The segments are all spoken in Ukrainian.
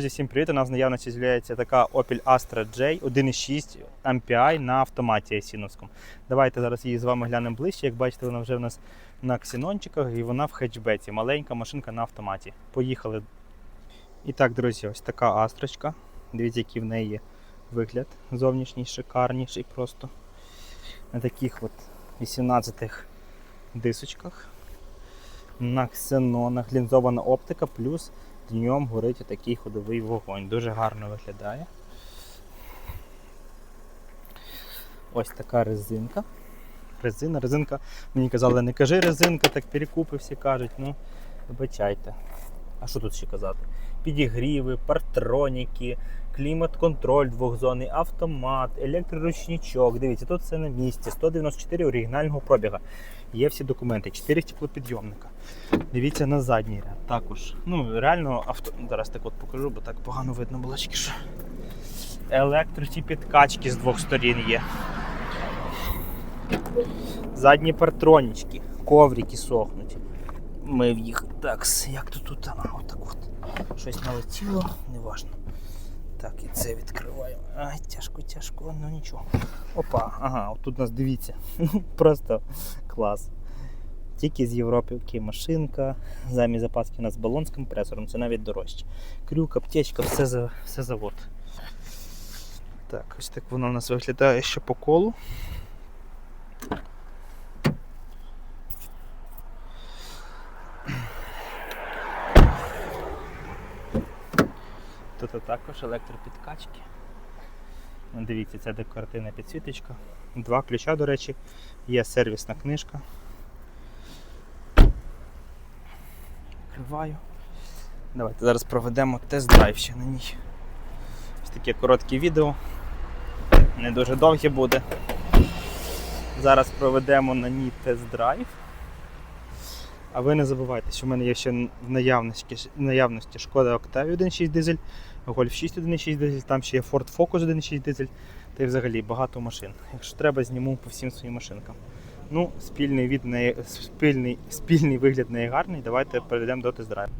Друзі, всім привіт! У нас в наявності з'являється така Opel Astra J 1.6 MPI на автоматі Айсіновському. Давайте зараз її з вами глянемо ближче. Як бачите, вона вже в нас на ксенончиках і вона в хетчбеці. Маленька машинка на автоматі. Поїхали. І так, друзі, ось така астрочка. Дивіться, який в неї вигляд зовнішній, шикарніший просто. На таких от 18 дисочках. На ксенонах лінзована оптика, плюс днем горить такий ходовий вогонь. Дуже гарно виглядає. Ось така резинка. Резина, резинка, мені казали, не кажи резинка, так перекупи всі кажуть. Ну, вибачайте. А що тут ще казати? Підігріви, партроніки, клімат-контроль двохзонний, автомат, електроручничок. Дивіться, тут все на місці. 194 оригінального пробіга. Є всі документи, 4 стеклопідйомника. Дивіться на задній ряд. Також. Ну, реально авто. Зараз так от покажу, бо так погано видно було тільки що. Електроці підкачки з двох сторін є. Задні партронічки, коврики сохнуть. Ми в їх. Так, як то тут? А, отак от. Щось налетіло, неважно. Так, і це відкриваємо. Ай, тяжко, тяжко, ну нічого. Опа, ага, от тут нас дивіться. Просто клас. Тільки з Європи машинка. Замість запаски у нас балон з компресором, це навіть дорожче. Крюк, аптечка, все, за, все завод. Так, ось так воно у нас виглядає ще по колу. Тут також електропідкачки. Дивіться, це декоративна підсвіточка. Два ключа, до речі, є сервісна книжка. Відкриваю. Давайте зараз проведемо тест-драйв ще на ній. Ось таке коротке відео. Не дуже довге буде. Зараз проведемо на ній тест-драйв. А ви не забувайте, що в мене є ще в наявності, в наявності Шкода Octavia 1.6 дизель, Golf 6 1.6 дизель, там ще є Ford Focus 1.6 дизель, та й взагалі багато машин. Якщо треба, зніму по всім своїм машинкам. Ну, спільний, від неї, спільний, спільний вигляд неї гарний. Давайте перейдемо до тест-драйву.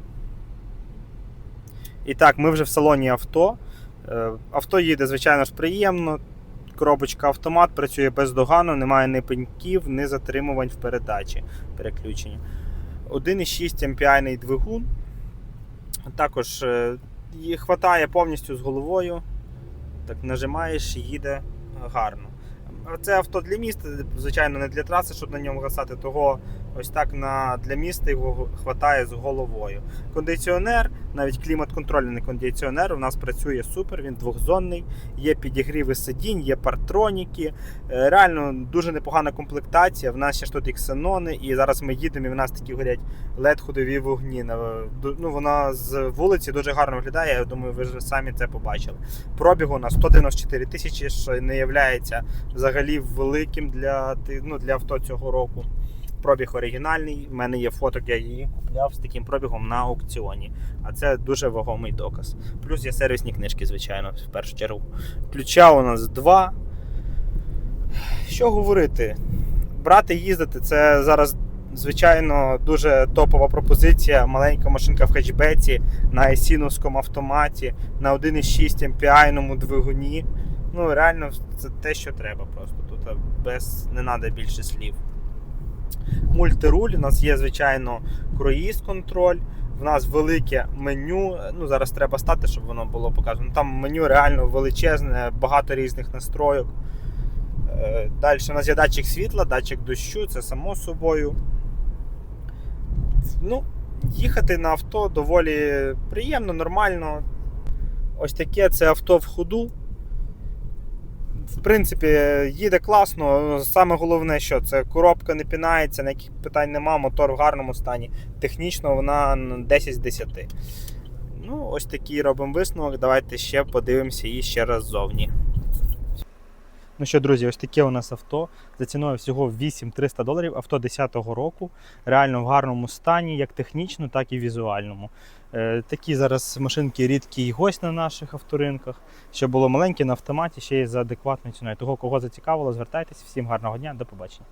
І так, ми вже в салоні авто. Е, Авто їде, звичайно ж, приємно. Коробочка автомат працює бездоганно, немає ні пеньків, ні затримувань в передачі переключення. 1,6 MPI двигун. Також е, її хватає повністю з головою. Так нажимаєш, їде гарно. Це авто для міста, звичайно, не для траси, щоб на ньому гасати, того ось так на, для міста його хватає з головою. Кондиціонер, навіть клімат-контрольний кондиціонер у нас працює супер, він двохзонний, є підігріви сидінь, є партроніки. Е, Реально дуже непогана комплектація. В нас ще ж тут і ксенони, і зараз ми їдемо, і в нас такі горять led ходові вогні. Ну, вона з вулиці дуже гарно виглядає. Я думаю, ви ж самі це побачили. Пробігу на 194 тисячі, що не є взагалі великим для, ну, для авто цього року. Пробіг оригінальний. У мене є фоток, я її купляв з таким пробігом на аукціоні. А це дуже вагомий доказ. Плюс є сервісні книжки, звичайно, в першу чергу. Ключа у нас два. Що говорити? Брати їздити це зараз, звичайно, дуже топова пропозиція. Маленька машинка в хетчбеці на есіновському автоматі, на 1,6 MPI двигуні. Ну, реально, це те, що треба просто. Тут без не треба більше слів. Мультируль, у нас є, звичайно, круїз контроль. В нас велике меню. Ну, зараз треба стати, щоб воно було показано. Там меню реально величезне, багато різних настроїк. Е, Далі у нас є датчик світла, датчик дощу, це само собою. Ну, їхати на авто доволі приємно, нормально. Ось таке це авто в ходу. В принципі, їде класно. Саме головне, що це коробка не пінається, ніяких питань нема, мотор в гарному стані. Технічно вона 10 з 10. Ну, ось такий робимо висновок. Давайте ще подивимося її ще раз ззовні. Ну що, друзі, ось таке у нас авто. За ціною всього 8300 доларів. Авто 10-го року. Реально в гарному стані, як технічно, так і візуальному. Е, такі зараз машинки рідкі і гость на наших авторинках. Ще було маленьке на автоматі, ще й за адекватною ціною. Того, кого зацікавило, звертайтеся. Всім гарного дня, до побачення.